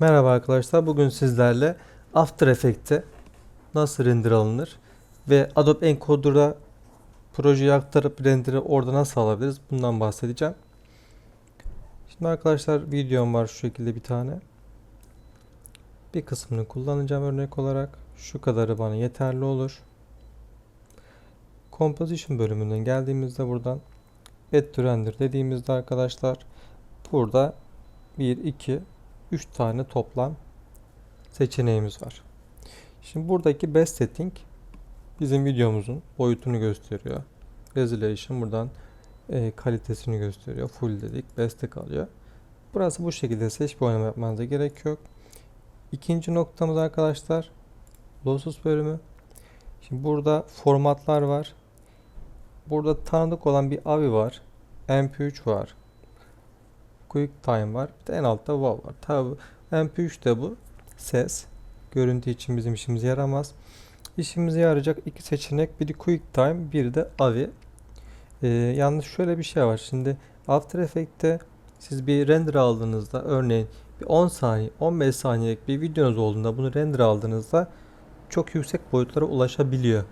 Merhaba arkadaşlar. Bugün sizlerle After Effects'te nasıl render alınır ve Adobe Encoder'a projeyi aktarıp render'i orada nasıl alabiliriz bundan bahsedeceğim. Şimdi arkadaşlar videom var şu şekilde bir tane. Bir kısmını kullanacağım örnek olarak. Şu kadarı bana yeterli olur. Composition bölümünden geldiğimizde buradan Add to Render dediğimizde arkadaşlar burada 1, 2, 3 tane toplam seçeneğimiz var. Şimdi buradaki best setting bizim videomuzun boyutunu gösteriyor. Resolution buradan e, kalitesini gösteriyor. Full dedik. Best'e kalıyor. Burası bu şekilde seç bir oynama yapmanıza gerek yok. İkinci noktamız arkadaşlar lossless bölümü. Şimdi burada formatlar var. Burada tanıdık olan bir AVI var. MP3 var. QuickTime var. Bir de en altta WAV var. Tabi MP3 de bu. Ses. Görüntü için bizim işimize yaramaz. İşimize yarayacak iki seçenek. Biri QuickTime, biri de AVI. Ee, yalnız şöyle bir şey var. Şimdi After Effects'te siz bir render aldığınızda örneğin bir 10 saniye, 15 saniyelik bir videonuz olduğunda bunu render aldığınızda çok yüksek boyutlara ulaşabiliyor.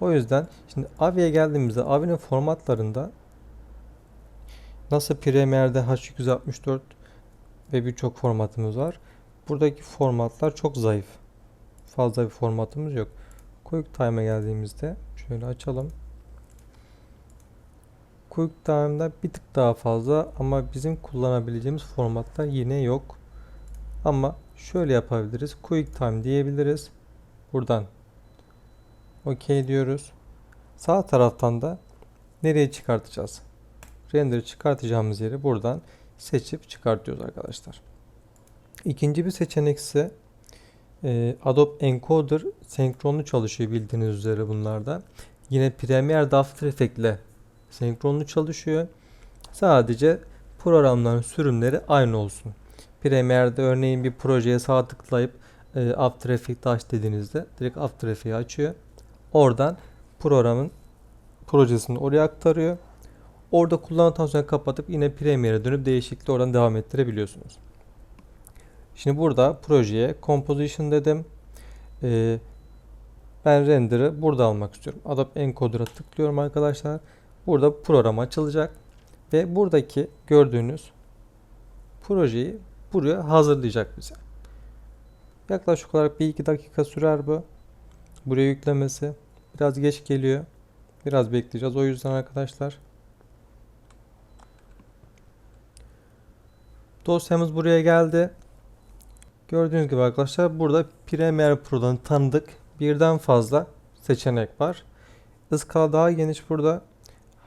O yüzden şimdi AVI'ye geldiğimizde AVI'nin formatlarında Nasıl Premiere'de H264 ve birçok formatımız var. Buradaki formatlar çok zayıf. Fazla bir formatımız yok. QuickTime'a geldiğimizde şöyle açalım. QuickTime'da bir tık daha fazla ama bizim kullanabileceğimiz formatlar yine yok. Ama şöyle yapabiliriz. QuickTime diyebiliriz. Buradan OK diyoruz. Sağ taraftan da nereye çıkartacağız? Render çıkartacağımız yeri buradan seçip çıkartıyoruz arkadaşlar. İkinci bir seçenek ise e, Adobe Encoder senkronlu çalışıyor bildiğiniz üzere bunlarda. Yine Premiere'de After Effects ile senkronlu çalışıyor. Sadece programların sürümleri aynı olsun. Premiere'de örneğin bir projeye sağ tıklayıp e, After Effects aç dediğinizde direkt After Effects'i açıyor. Oradan programın projesini oraya aktarıyor. Orada kullandıktan sonra kapatıp yine Premiere'e dönüp değişikliği oradan devam ettirebiliyorsunuz. Şimdi burada projeye Composition dedim. Ee, ben render'ı burada almak istiyorum. Adobe Encoder'a tıklıyorum arkadaşlar. Burada program açılacak. Ve buradaki gördüğünüz projeyi buraya hazırlayacak bize. Yaklaşık olarak 1-2 dakika sürer bu. Buraya yüklemesi. Biraz geç geliyor. Biraz bekleyeceğiz. O yüzden arkadaşlar Dosyamız buraya geldi. Gördüğünüz gibi arkadaşlar burada Premiere Pro'dan tanıdık birden fazla seçenek var. Iskala daha geniş burada.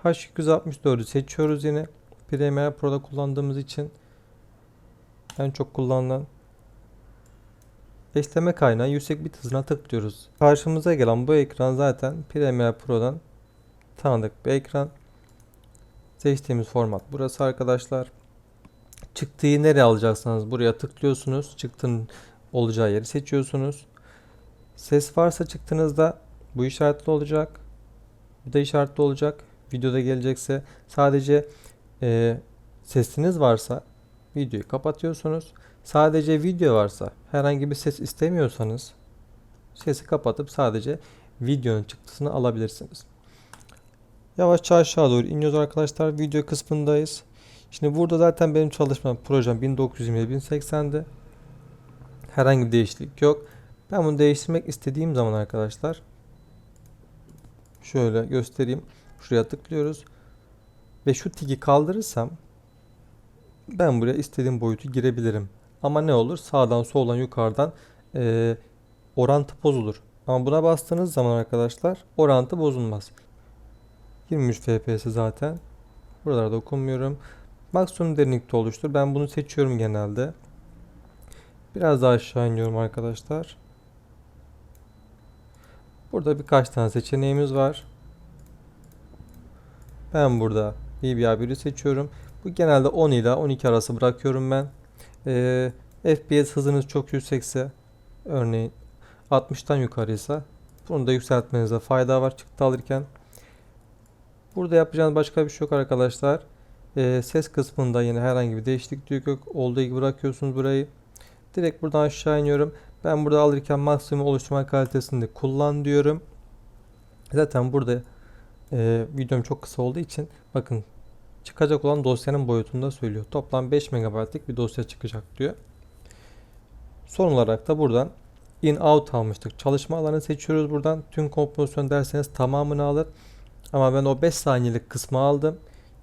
H264'ü seçiyoruz yine. Premiere Pro'da kullandığımız için en çok kullanılan eşleme kaynağı yüksek bit hızına tıklıyoruz. Karşımıza gelen bu ekran zaten Premiere Pro'dan tanıdık bir ekran. Seçtiğimiz format burası arkadaşlar. Çıktığı nereye alacaksınız? Buraya tıklıyorsunuz. Çıktının olacağı yeri seçiyorsunuz. Ses varsa çıktığınızda bu işaretli olacak. Bu da işaretli olacak. Videoda gelecekse sadece e, sesiniz varsa videoyu kapatıyorsunuz. Sadece video varsa herhangi bir ses istemiyorsanız sesi kapatıp sadece videonun çıktısını alabilirsiniz. Yavaşça aşağı doğru iniyoruz arkadaşlar. Video kısmındayız. Şimdi burada zaten benim çalışma projem 1920-1080'di. Herhangi bir değişiklik yok. Ben bunu değiştirmek istediğim zaman arkadaşlar şöyle göstereyim. Şuraya tıklıyoruz. Ve şu tiki kaldırırsam ben buraya istediğim boyutu girebilirim. Ama ne olur? Sağdan soldan yukarıdan e, orantı bozulur. Ama buna bastığınız zaman arkadaşlar orantı bozulmaz. 23 FPS zaten. Buralara dokunmuyorum. Maksimum derinlikte oluştur. Ben bunu seçiyorum genelde. Biraz daha aşağı iniyorum arkadaşlar. Burada birkaç tane seçeneğimiz var. Ben burada BBA1'i seçiyorum. Bu genelde 10 ile 12 arası bırakıyorum ben. Ee, FPS hızınız çok yüksekse örneğin 60'tan yukarıysa bunu da yükseltmenize fayda var çıktı alırken. Burada yapacağınız başka bir şey yok arkadaşlar. Ee, ses kısmında yine herhangi bir değişiklik yok. Olduğu gibi bırakıyorsunuz burayı. Direkt buradan aşağı iniyorum. Ben burada alırken maksimum oluşturma kalitesini kullan diyorum. Zaten burada e, videom çok kısa olduğu için bakın çıkacak olan dosyanın boyutunu da söylüyor. Toplam 5 MB'lik bir dosya çıkacak diyor. Son olarak da buradan in out almıştık. Çalışma alanı seçiyoruz buradan. Tüm kompozisyon derseniz tamamını alır. Ama ben o 5 saniyelik kısmı aldım.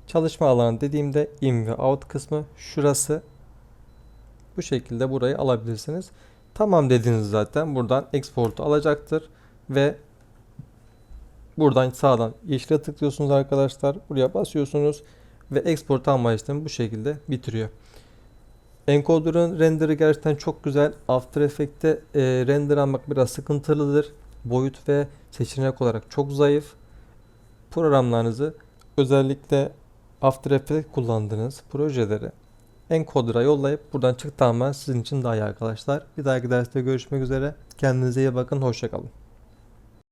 Çalışma alanı dediğimde in ve out kısmı şurası. Bu şekilde burayı alabilirsiniz. Tamam dediniz zaten. Buradan export'u alacaktır ve buradan sağdan yeşile tıklıyorsunuz arkadaşlar. Buraya basıyorsunuz ve export alma işlemi bu şekilde bitiriyor. Encoder'ın renderı gerçekten çok güzel. After Effects'te e, render almak biraz sıkıntılıdır. Boyut ve seçenek olarak çok zayıf. Programlarınızı özellikle After Effects kullandığınız projeleri Encoder'a yollayıp buradan çıktı ama sizin için daha iyi arkadaşlar. Bir dahaki derste görüşmek üzere. Kendinize iyi bakın. Hoşçakalın.